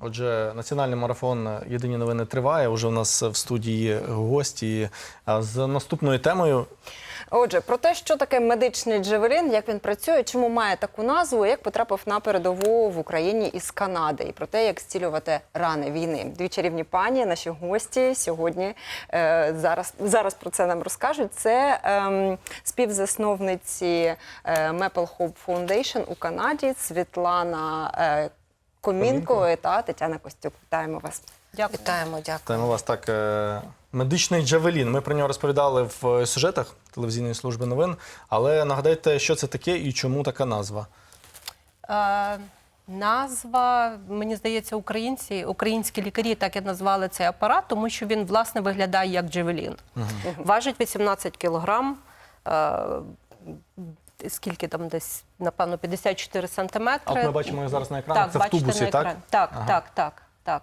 Отже, національний марафон Єдині новини триває. Уже у нас в студії гості з наступною темою. Отже, про те, що таке медичний джевелін, як він працює, чому має таку назву, як потрапив на передову в Україні із Канади, і про те, як зцілювати рани війни. Дві чарівні пані, наші гості сьогодні е, зараз, зараз про це нам розкажуть. Це ем, співзасновниці е, Maple Hope Foundation у Канаді Світлана е, Комінко та Тетяна Костюк. Вітаємо вас. Дякую. Вітаємо, дякую. У вас так е, медичний джавелін. Ми про нього розповідали в сюжетах телевізійної служби новин. Але нагадайте, що це таке і чому така назва? Е, назва, мені здається, українці, українські лікарі так і назвали цей апарат, тому що він власне виглядає як джевелін. Важить 18 кілограм. Е, скільки там десь, напевно, 54 сантиметри. А от ми бачимо його зараз на екранах. Так, це в бачите тубусі, на так? екрані. Так, Ага. так, так, так.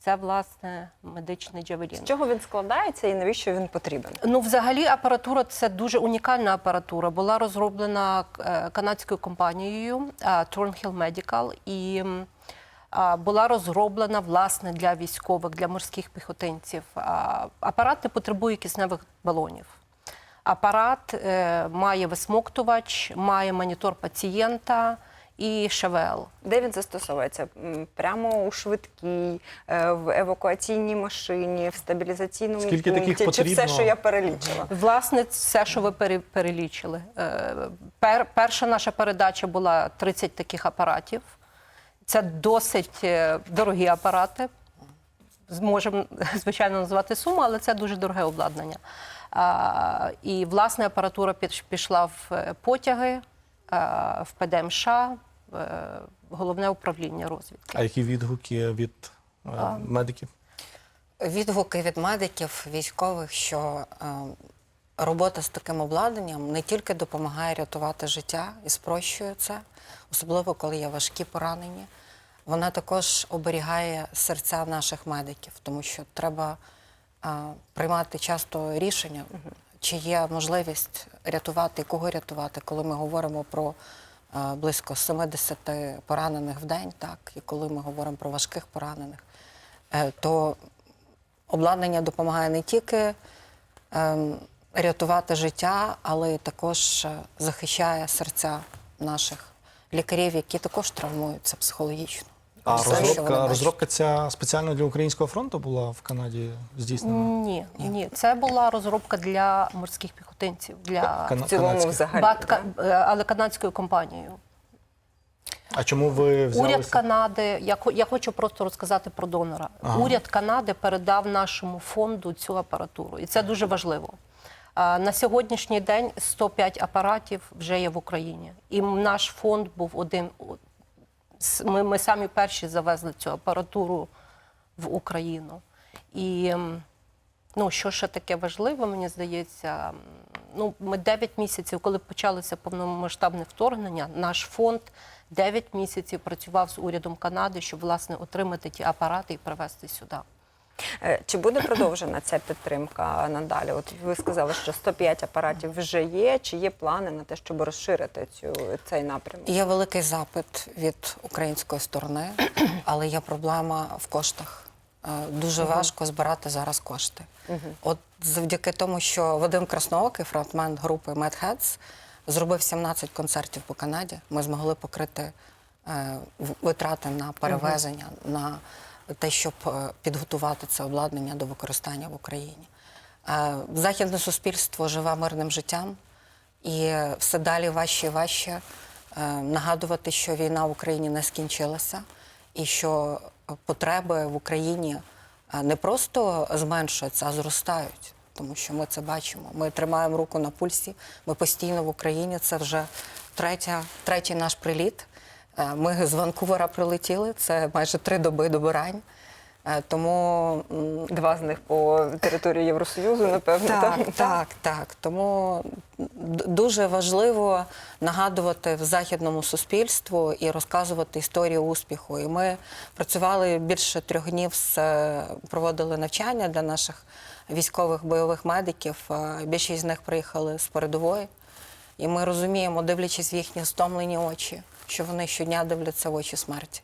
Це, власне, медичний джевелін. З чого він складається і навіщо він потрібен? Ну, взагалі, апаратура це дуже унікальна апаратура. Була розроблена е, канадською компанією е, Thornhill Medical і м, а, була розроблена власне для військових, для морських піхотинців. А, Апарат не потребує кисневих балонів. Апарат е, має висмоктувач, має монітор пацієнта і ШВЛ. Де він застосовується? Прямо у швидкій, е, в евакуаційній машині, в стабілізаційному Скільки таких пункті, чи все, що я перелічила? Власне, все, що ви пере- перелічили. Е, Пер, перша наша передача була 30 таких апаратів. Це досить дорогі апарати. Зможемо, звичайно, назвати суму, але це дуже дороге обладнання. І власне апаратура піш- пішла в е, потяги, в ПДМШ, е, головне управління розвідки. А які відгуки від е, медиків? Відгуки від медиків, військових, що робота з таким обладнанням не тільки допомагає рятувати життя і спрощує це, особливо коли є важкі поранення. Вона також оберігає серця наших медиків, тому що треба приймати часто рішення, чи є можливість рятувати і кого рятувати, коли ми говоримо про близько 70 поранених в день, так, і коли ми говоримо про важких поранених, е, то обладнання допомагає не тільки ем, рятувати життя, але й також е, захищає серця наших лікарів, які також травмуються психологічно. А вони розробка, розробка ця спеціально для українського фронту була в Канаді здійснена? Ні, ні, це була розробка для морських піхотинців, для Кана- В цілому канадських. взагалі. Батка, е, але канадською компанією. А чому ви взялися? Уряд Канади, я, хо- я хочу просто розказати про донора. Ага. Уряд Канади передав нашому фонду цю апаратуру, і це дуже важливо. А, На сьогоднішній день 105 апаратів вже є в Україні. І м- наш фонд був один. Ми, ми самі перші завезли цю апаратуру в Україну. І ну, що ще таке важливе, мені здається, ну, ми 9 місяців, коли почалося повномасштабне вторгнення, наш фонд 9 місяців працював з урядом Канади, щоб власне отримати ті апарати і привезти сюди. Е, Чи буде продовжена ця підтримка надалі? От ви сказали, що 105 апаратів вже є. Чи є плани на те, щоб розширити цю цей напрямок? Є великий запит від української сторони, але є проблема в коштах. Е, Дуже важко збирати зараз кошти. От завдяки тому, що Вадим Красноокий, фронтмен групи Mad Heads, зробив 17 концертів по Канаді, ми змогли покрити е, витрати на перевезення, на те, щоб е, підготувати це обладнання до використання в Україні. Е, Західне суспільство живе мирним життям, і все далі важче і важче е, нагадувати, що війна в Україні не скінчилася, і що потреби в Україні не просто зменшуються, а зростають. Тому що ми це бачимо. Ми тримаємо руку на пульсі. Ми постійно в Україні. Це вже третя, третій наш приліт. Е, Ми з Ванкувера прилетіли. Це майже три доби добирань. Е, Тому Два з них по території Євросоюзу, напевно. так, так, так. Тому дуже важливо нагадувати в західному суспільству і розказувати історію успіху. І ми працювали більше трьох днів, е, проводили навчання для наших військових бойових медиків. Більшість з них приїхали з передової. І ми розуміємо, дивлячись в їхні стомлені очі, що вони щодня дивляться в очі смерті.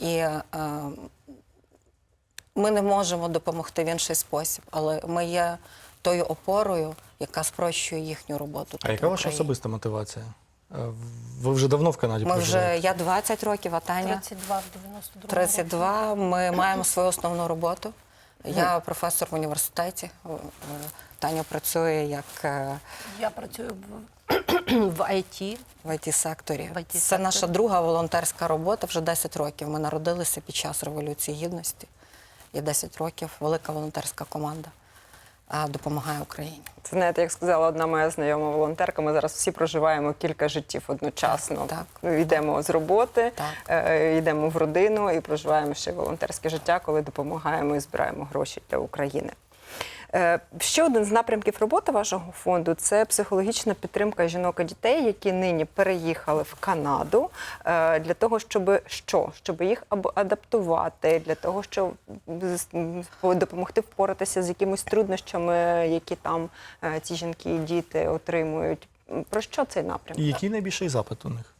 І е, ми не можемо допомогти в інший спосіб, але ми є тою опорою, яка спрощує їхню роботу. А яка ваша особиста мотивація? Е, Ви вже давно в Канаді Ми проживаєте? вже я 20 років, а Таня 32 в 92 32. Ми маємо свою основну роботу. Я професор в університеті. Е, Таня працює як е, Я працюю в, в IT. в it секторі В Це IT-секторі. наша друга волонтерська робота вже 10 років. Ми народилися під час Революції Гідності. І 10 років велика волонтерська команда допомагає Україні. Це знаєте, як сказала одна моя знайома волонтерка, ми зараз всі проживаємо кілька життів одночасно. Так, так Йдемо з роботи, Так. е, йдемо в родину і проживаємо ще волонтерське життя, коли допомагаємо і збираємо гроші для України. Е, Ще один з напрямків роботи вашого фонду це психологічна підтримка жінок і дітей, які нині переїхали в Канаду е, для того, щоб що? Щоб їх адаптувати, для того, щоб допомогти впоратися з якимись труднощами, які там е, ці жінки і діти отримують. Про що цей напрямок? І який найбільший запит у них?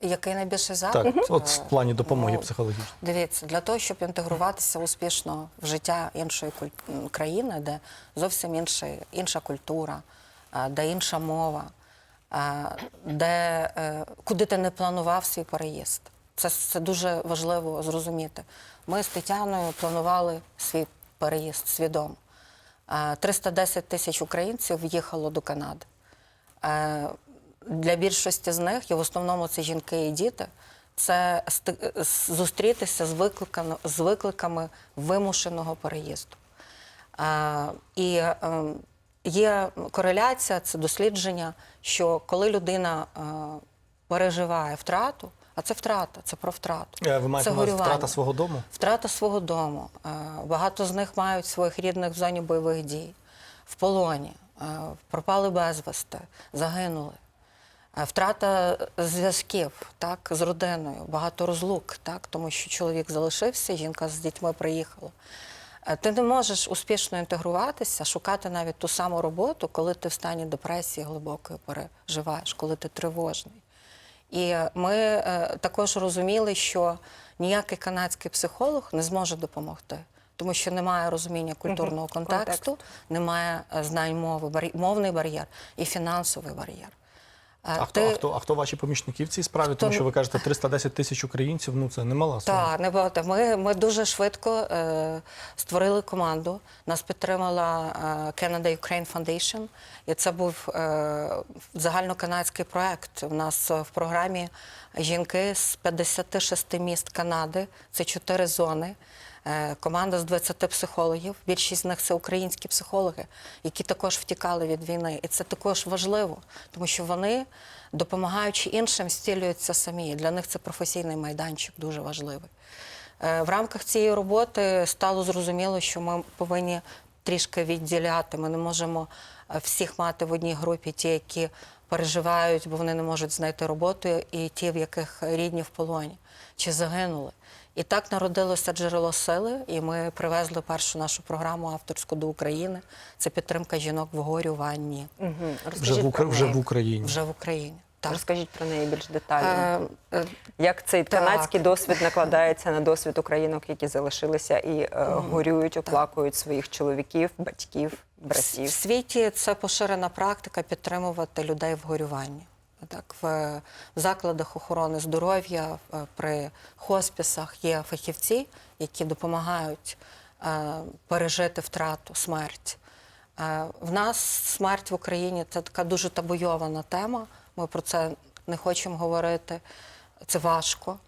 Який найбільший запит? Так, от в Е, плані допомоги ну, психологічної. Дивіться, для того, щоб інтегруватися успішно в життя іншої куль- країни, де зовсім інший, інша культура, де інша мова, де, е, куди ти не планував свій переїзд. Це, це дуже важливо зрозуміти. Ми з Тетяною планували свій переїзд свідомо. 310 тисяч українців в'їхало до Канади. Для більшості з них, і в основному це жінки і діти, це зустрітися з викликами, з викликами вимушеного переїзду. І е, є кореляція, це дослідження, що коли людина е, переживає втрату, а це втрата, це про втрату. Е, Ви маєте втрата свого дому? Втрата свого дому. Е, Багато з них мають своїх рідних в зоні бойових дій, в полоні, пропали безвісти, загинули. Е, Втрата зв'язків так, з родиною, багато розлук, так, тому що чоловік залишився, жінка з дітьми приїхала. Е, Ти не можеш успішно інтегруватися, шукати навіть ту саму роботу, коли ти в стані депресії глибокої переживаєш, коли ти тривожний. І ми е, також розуміли, що ніякий канадський психолог не зможе допомогти, тому що немає розуміння культурного контексту, немає знань мови, мовний бар'єр і фінансовий бар'єр. А хто, а, хто, а хто ваші помічники в цій справі? Тому що ви кажете 310 тисяч українців, ну це немала сума. Так, небагато. Ми, ми дуже швидко е, створили команду. Нас підтримала е, Canada Ukraine Foundation. І це був е, загальноканадський проект. У нас е, в програмі жінки з 56 міст Канади. Це чотири зони. Е, Команда з 20 психологів. Більшість з них це українські психологи, які також втікали від війни. І це також важливо, тому що вони, допомагаючи іншим, стілюються самі. Для них це професійний майданчик дуже важливий. Е, В рамках цієї роботи стало зрозуміло, що ми повинні трішки відділяти. Ми не можемо е, всіх мати в одній групі, ті, які переживають, бо вони не можуть знайти роботу, і ті, в яких рідні в полоні чи загинули. І так народилося джерело сили, і ми привезли першу нашу програму авторську до України. Це підтримка жінок в горюванні Угу. Вже в, Укра... вже в Україні. вже в Україні. Так. Розкажіть про неї більш детально. Е, е, Як цей Так. канадський досвід накладається на досвід українок, які залишилися і е, горюють, оплакують своїх чоловіків, батьків, В братів? світі це поширена практика підтримувати людей в горюванні. Так, в, закладах охорони здоров'я, при хоспісах є фахівці, які допомагають е, пережити втрату, смерть. Е, в нас смерть в Україні це така дуже табуйована тема. Ми про це не хочемо говорити. Це важко.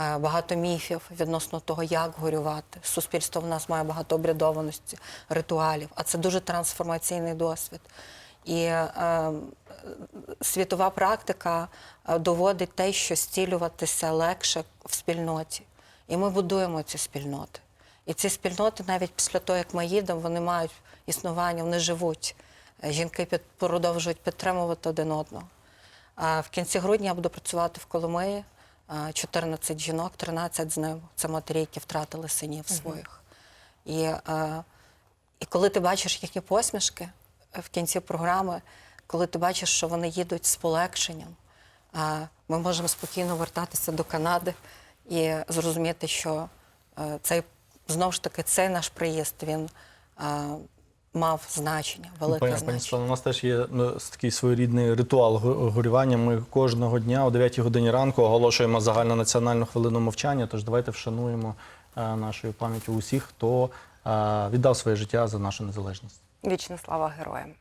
Е, Багато міфів відносно того, як горювати. Суспільство в нас має багато обрядованості, ритуалів, а це дуже трансформаційний досвід. І е, світова практика е, доводить те, що стілюватися легше в спільноті. І ми будуємо ці спільноти. І ці спільноти, навіть після того, як ми їдемо, вони мають існування, вони живуть. Е, Жінки під, продовжують підтримувати один одного. А в кінці грудня я буду працювати в Коломиї. 14 жінок, 13 з них це матері, які втратили синів своїх. І, е, і коли ти бачиш їхні посмішки е, в кінці програми, коли ти бачиш, що вони їдуть з полегшенням, ми можемо спокійно вертатися до Канади і зрозуміти, що е, цей знову ж таки цей наш приїзд він е, мав значення, велике Пані, пані значення. Світлано, у нас теж є ну, такий своєрідний ритуал го- горювання. Ми кожного дня о 9 годині ранку оголошуємо загальнонаціональну хвилину мовчання. Тож давайте вшануємо е, нашою пам'яттю усіх, хто віддав своє життя за нашу незалежність. Вічна слава героям.